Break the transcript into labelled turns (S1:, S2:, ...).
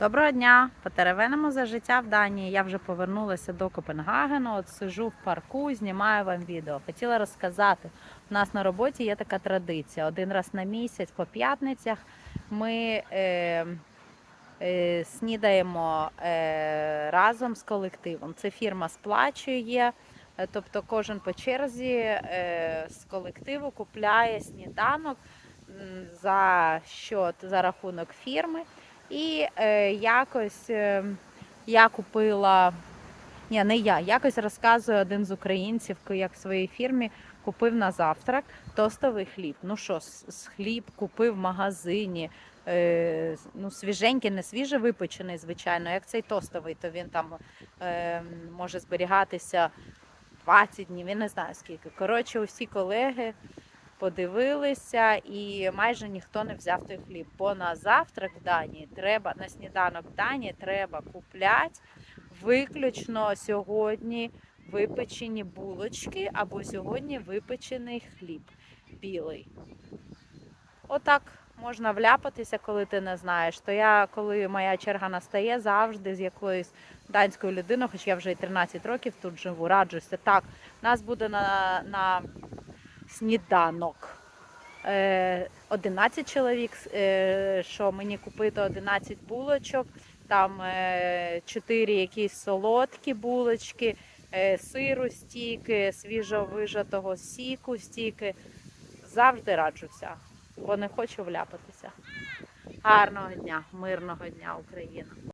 S1: Доброго дня! Потеревенимо за життя в Данії. Я вже повернулася до Копенгагену. От сижу в парку, знімаю вам відео. Хотіла розказати. У нас на роботі є така традиція. Один раз на місяць по п'ятницях ми е, е, снідаємо е, разом з колективом. Це фірма сплачує. е, Тобто кожен по черзі е, з колективу купляє сніданок за счет, за рахунок фірми. І е, якось е, я купила, ні, не я, якось розказує один з українців, як в своїй фірмі купив на завтрак тостовий хліб. Ну що, с- хліб купив в магазині. Е, ну, свіженький, не свіже випечений, звичайно. Як цей тостовий, то він там е, може зберігатися 20 днів, я не знаю скільки. Коротше, усі колеги подивилися, і майже ніхто не взяв той хліб. Бо на завтрак в Данії треба, на сніданок в Данії треба купляти виключно сьогодні випечені булочки або сьогодні випечений хліб білий. Отак можна вляпатися, коли ти не знаєш. То я, коли моя черга настає, завжди з якоюсь данською людиною, хоч я вже і 13 років тут живу, раджуся. Так, нас буде на, на сніданок. Е, 11 чоловік, е, що мені купити 11 булочок, там е, 4 якісь солодкі булочки, е, сиру стільки, свіжовижатого сіку стільки. Завжди раджуся, бо не хочу вляпатися. Гарного дня, мирного дня, Україна!